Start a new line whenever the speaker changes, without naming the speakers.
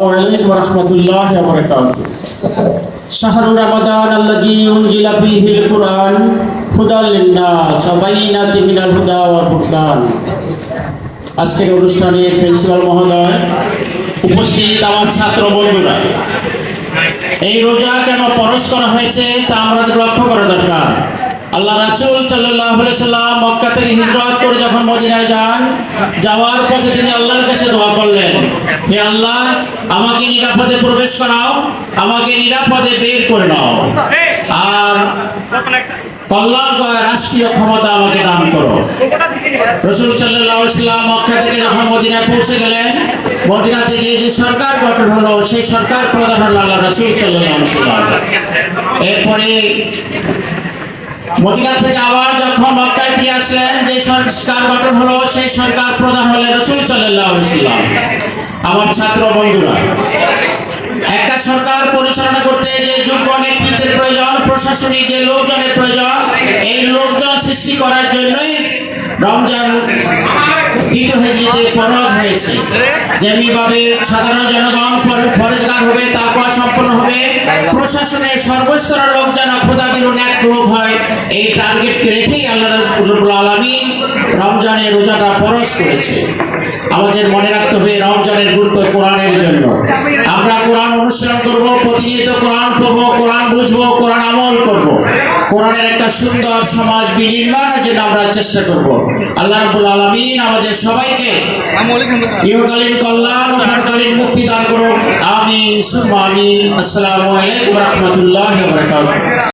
عليكم ورحمة الله وبركاته شهر رمضان الذي أنزل فيه القرآن هدى للناس وبينات من الهدى والفرقان আজকের অনুষ্ঠানের প্রিন্সিপাল মহোদয় উপস্থিত আমার ছাত্র বন্ধুরা এই রোজা কেন পরশ করা হয়েছে তা আমাদের লক্ষ্য করা দরকার আল্লাহ রাসুল সাল্লাহ সাল্লাম মক্কা থেকে হিজরত করে যখন মদিনায় যান যাওয়ার পথে তিনি আল্লাহর কাছে দোয়া করলেন হে আল্লাহ, আমাকে নিরাপদে প্রবেশ করাও, আমাকে নিরাপদে বের করে নাও। আর কল্যাণকর রাষ্ট্রীয় ক্ষমতা আমাকে দান করো। রসুল সাল্লাম মক্কা থেকে যখন মদিনায় পৌঁছে গেলেন, মদিনা থেকে যে সরকার গঠন হলো, সেই সরকার প্রধান হলো আল্লাহ রসুল সাল্লাম। এরপরে মদিনা থেকে আবার যখন মক্কায় ফিরে আসলেন, যে সরকার গঠন হলো, সেই সরকার প্রধান হলেন রসুল সাল্লাম। আমার ছাত্র বন্ধুরা, একটা সরকার পরিচালনা করতে যে যোগ্য নেতৃত্বের প্রয়োজন, প্রশাসনিক যে লোকজনের প্রয়োজন, এই লোকজন সৃষ্টি করার জন্যই রমজান ফরজ হয়েছে। সাধারণ জনগণ হবে তাকওয়া সম্পন্ন হবে। লোক হয়, এই আল্লাহ রমজানের রোজাটা ফরজ করেছে। আমাদের মনে রাখতে হবে রমজানের গুরুত্ব কোরআনের জন্য। আমরা কোরআন অনুসরণ করব, প্রতিনিয়ত কোরআন পড়ব, কোরআন বুঝব, কোরআন আমল করব। কোরআনের একটা সুন্দর সমাজ বিনির্মাণের জন্য আমরা চেষ্টা করব। আল্লাহ রাব্বুল আলামিন আমাদের সবাইকে ইহকালীন কল্যাণ ও পরকালীন মুক্তি দান করুন। আমিন, সুম্মা আমিন। আসসালামু আলাইকুম রহমতুল্লাহ বারাকাতুহু।